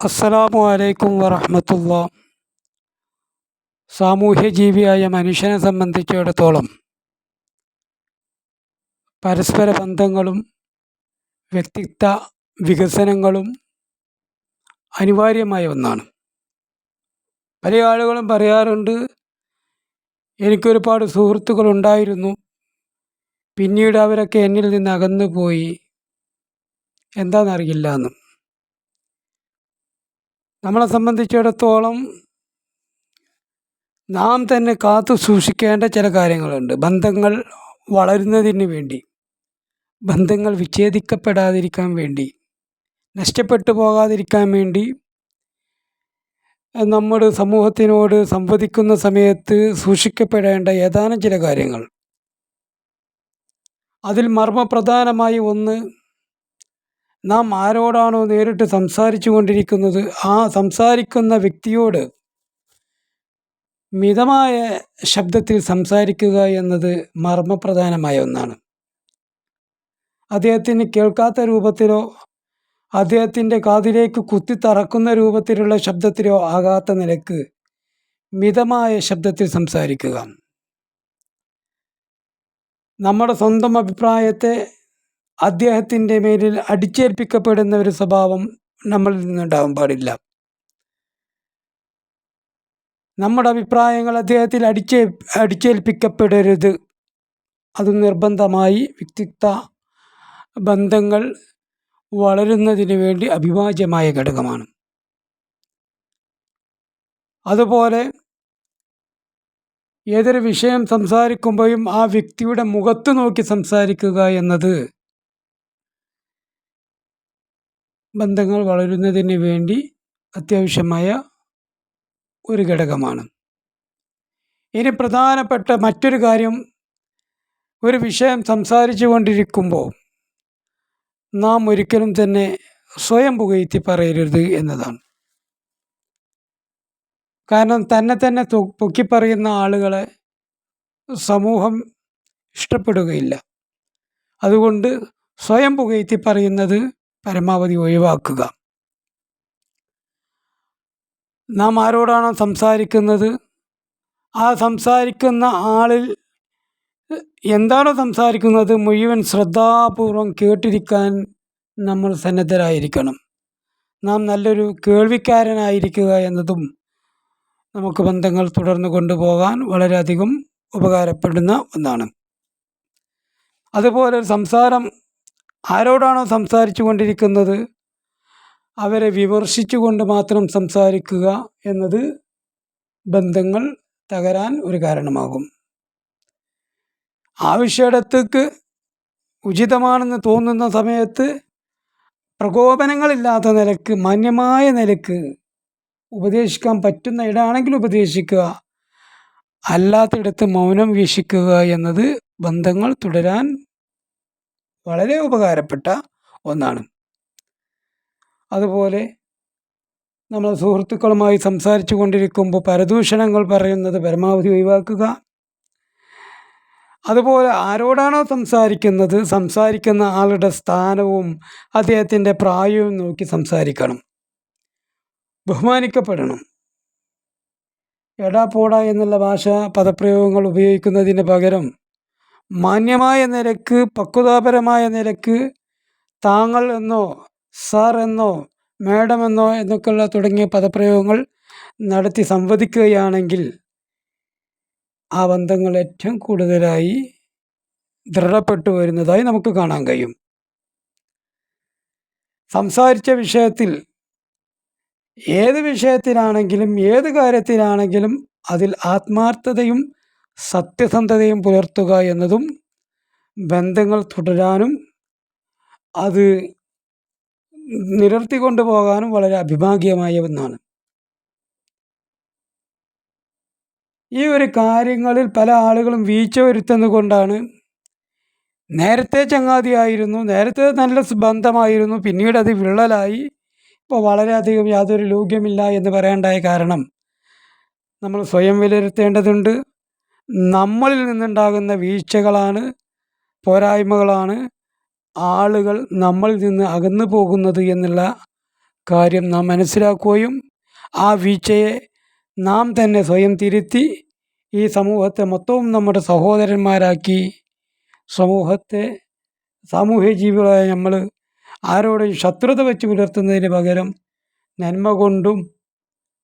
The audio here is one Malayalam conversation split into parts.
അസ്സലാമു അലൈക്കും വറഹമത്തുള്ള. സാമൂഹ്യ ജീവിയായ മനുഷ്യനെ സംബന്ധിച്ചിടത്തോളം പരസ്പര ബന്ധങ്ങളും വ്യക്തിത്വ വികസനങ്ങളും അനിവാര്യമായ ഒന്നാണ്. പല ആളുകളും പറയാറുണ്ട് എനിക്കൊരുപാട് സുഹൃത്തുക്കളുണ്ടായിരുന്നു പിന്നീട് അവരൊക്കെ എന്നിൽ നിന്ന് അകന്നുപോയി. എന്താണെന്നറിയില്ല എന്ന്. നമ്മളെ സംബന്ധിച്ചിടത്തോളം നാം തന്നെ കാത്തു സൂക്ഷിക്കേണ്ട ചില കാര്യങ്ങളുണ്ട്. ബന്ധങ്ങൾ വളരുന്നതിന് വേണ്ടി ബന്ധങ്ങൾ വിച്ഛേദിക്കപ്പെടാതിരിക്കാൻ വേണ്ടി നഷ്ടപ്പെട്ടു പോകാതിരിക്കാൻ വേണ്ടി നമ്മുടെ സമൂഹത്തിനോട് സംവദിക്കുന്ന സമയത്ത് സൂക്ഷിക്കപ്പെടേണ്ട ഏതാനും ചില കാര്യങ്ങൾ. അതിൽ മർമ്മപ്രധാനമായി ഒന്ന് നാം ആരോടാണോ നേരിട്ട് സംസാരിച്ചു കൊണ്ടിരിക്കുന്നത് ആ സംസാരിക്കുന്ന വ്യക്തിയോട് മിതമായ ശബ്ദത്തിൽ സംസാരിക്കുക എന്നത് മർമ്മപ്രധാനമായ ഒന്നാണ്. അദ്ദേഹത്തിന് കേൾക്കാത്ത രൂപത്തിലോ അദ്ദേഹത്തിന്റെ കാതിലേക്ക് കുത്തിത്തറക്കുന്ന രൂപത്തിലുള്ള ശബ്ദത്തിലോ ആകാത്ത നിലയ്ക്ക് മിതമായ ശബ്ദത്തിൽ സംസാരിക്കുക. നമ്മുടെ സ്വന്തം അഭിപ്രായത്തെ അദ്ദേഹത്തിന്റെ മേലിൽ അടിച്ചേൽപ്പിക്കപ്പെടുന്ന ഒരു സ്വഭാവം നമ്മളിൽ നിന്നുണ്ടാവാൻ പാടില്ല. നമ്മുടെ അഭിപ്രായങ്ങൾ അദ്ദേഹത്തിൽ അടിച്ചേ അടിച്ചേൽപ്പിക്കപ്പെടരുത്. അത് നിർബന്ധമായി വ്യക്തിത്വ ബന്ധങ്ങൾ വളരുന്നതിന് വേണ്ടി അഭിവാജ്യമായ ഘടകമാണ്. അതുപോലെ ഏതൊരു വിഷയം സംസാരിക്കുമ്പോഴും ആ വ്യക്തിയുടെ മുഖത്ത് നോക്കി സംസാരിക്കുക എന്നത് ബന്ധങ്ങൾ വളരുന്നതിന് വേണ്ടി അത്യാവശ്യമായ ഒരു ഘടകമാണ്. ഇനി പ്രധാനപ്പെട്ട മറ്റൊരു കാര്യം ഒരു വിഷയം സംസാരിച്ചു കൊണ്ടിരിക്കുമ്പോൾ നാം ഒരിക്കലും തന്നെ സ്വയം പുകഴ്ത്തി പറയരുത് എന്നതാണ്. കാരണം തന്നെ തന്നെ പൊക്കിപ്പറയുന്ന ആളുകളെ സമൂഹം ഇഷ്ടപ്പെടുകയില്ല. അതുകൊണ്ട് സ്വയം പുകഴ്ത്തി പറയുന്നത് പരമാവധി ഒഴിവാക്കുക. നാം ആരോടാണോ സംസാരിക്കുന്നത്? ആ സംസാരിക്കുന്ന ആളിൽ എന്താണോ സംസാരിക്കുന്നത്? മുഴുവൻ ശ്രദ്ധാപൂർവം കേട്ടിരിക്കാൻ നമ്മൾ സന്നദ്ധരായിരിക്കണം. നാം നല്ലൊരു കേൾവിക്കാരനായിരിക്കുക എന്നതും നമുക്ക് ബന്ധങ്ങൾ തുടർന്ന് കൊണ്ടുപോകാൻ വളരെയധികം ഉപകാരപ്പെടുന്ന ഒന്നാണ്. അതുപോലെ സംസാരം ആരോടാണോ സംസാരിച്ചു കൊണ്ടിരിക്കുന്നത് അവരെ വിമർശിച്ചുകൊണ്ട് മാത്രം സംസാരിക്കുക എന്നത് ബന്ധങ്ങൾ തകരാൻ ഒരു കാരണമാകും. ആവശ്യയിടത്തേക്ക് ഉചിതമാണെന്ന് തോന്നുന്ന സമയത്ത് പ്രകോപനങ്ങളില്ലാത്ത നിലയ്ക്ക് മാന്യമായ നിലയ്ക്ക് ഉപദേശിക്കാൻ പറ്റുന്ന ഇടാണെങ്കിൽ ഉപദേശിക്കുക. അല്ലാത്തിടത്ത് മൗനം വീക്ഷിക്കുക എന്നത് ബന്ധങ്ങൾ തുടരാൻ വളരെ ഉപകാരപ്പെട്ട ഒന്നാണ്. അതുപോലെ നമ്മൾ സുഹൃത്തുക്കളുമായി സംസാരിച്ചു കൊണ്ടിരിക്കുമ്പോൾ പരദൂഷണങ്ങൾ പറയുന്നത് പരമാവധി ഒഴിവാക്കുക. അതുപോലെ ആരോടാണോ സംസാരിക്കുന്നത് സംസാരിക്കുന്ന ആളുടെ സ്ഥാനവും അദ്ദേഹത്തിന്റെ പ്രായവും നോക്കി സംസാരിക്കണം. ബഹുമാനിക്കപ്പെടണം. എടാ പോടാ എന്നുള്ള ഭാഷ പദപ്രയോഗങ്ങൾ ഉപയോഗിക്കുന്നതിന് പകരം മാന്യമായ നിരക്ക് പക്വതാപരമായ നിരക്ക് താങ്കൾ എന്നോ സാർ എന്നോ മാഡം എന്നോ എന്നൊക്കെയുള്ള തുടങ്ങിയ പദപ്രയോഗങ്ങൾ നടത്തി സംവദിക്കുകയാണെങ്കിൽ ആ ബന്ധങ്ങൾ ഏറ്റവും കൂടുതലായി ദൃഢപ്പെട്ടു വരുന്നതായി നമുക്ക് കാണാൻ കഴിയും. സംസാരിച്ച വിഷയത്തിൽ ഏത് വിഷയത്തിലാണെങ്കിലും ഏത് കാര്യത്തിലാണെങ്കിലും അതിൽ ആത്മാർത്ഥതയും സത്യസന്ധതയും പുലർത്തുക എന്നതും ബന്ധങ്ങൾ തുടരാനും അത് നിലർത്തി പോകാനും വളരെ അഭിഭാഗ്യമായ ഒന്നാണ്. ഈ ഒരു കാര്യങ്ങളിൽ പല ആളുകളും വീഴ്ച വരുത്തുന്നത് കൊണ്ടാണ് നേരത്തെ ചങ്ങാതിയായിരുന്നു നേരത്തെ നല്ല ബന്ധമായിരുന്നു പിന്നീട് അത് വിള്ളലായി. ഇപ്പോൾ വളരെയധികം യാതൊരു ലോഗ്യമില്ല എന്ന് പറയേണ്ടായ കാരണം നമ്മൾ സ്വയം വിലയിരുത്തേണ്ടതുണ്ട്. നമ്മളിൽ നിന്നുണ്ടാകുന്ന വീഴ്ചകളാണ് പോരായ്മകളാണ് ആളുകൾ നമ്മളിൽ നിന്ന് അകന്നു പോകുന്നത് എന്നുള്ള കാര്യം നാം മനസ്സിലാക്കുകയും ആ വീഴ്ചയെ നാം തന്നെ സ്വയം തിരുത്തി ഈ സമൂഹത്തെ മൊത്തവും നമ്മുടെ സഹോദരന്മാരാക്കി. സമൂഹത്തെ സാമൂഹ്യ ജീവികളായ നമ്മൾ ആരോടും ശത്രുത വെച്ച് പുലർത്തുന്നതിന് പകരം നന്മ കൊണ്ടും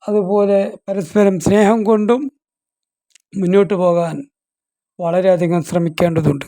അതുപോലെ പരസ്പരം സ്നേഹം കൊണ്ടും മുന്നോട്ട് പോകാൻ വളരെയധികം ശ്രമിക്കേണ്ടതുണ്ട്.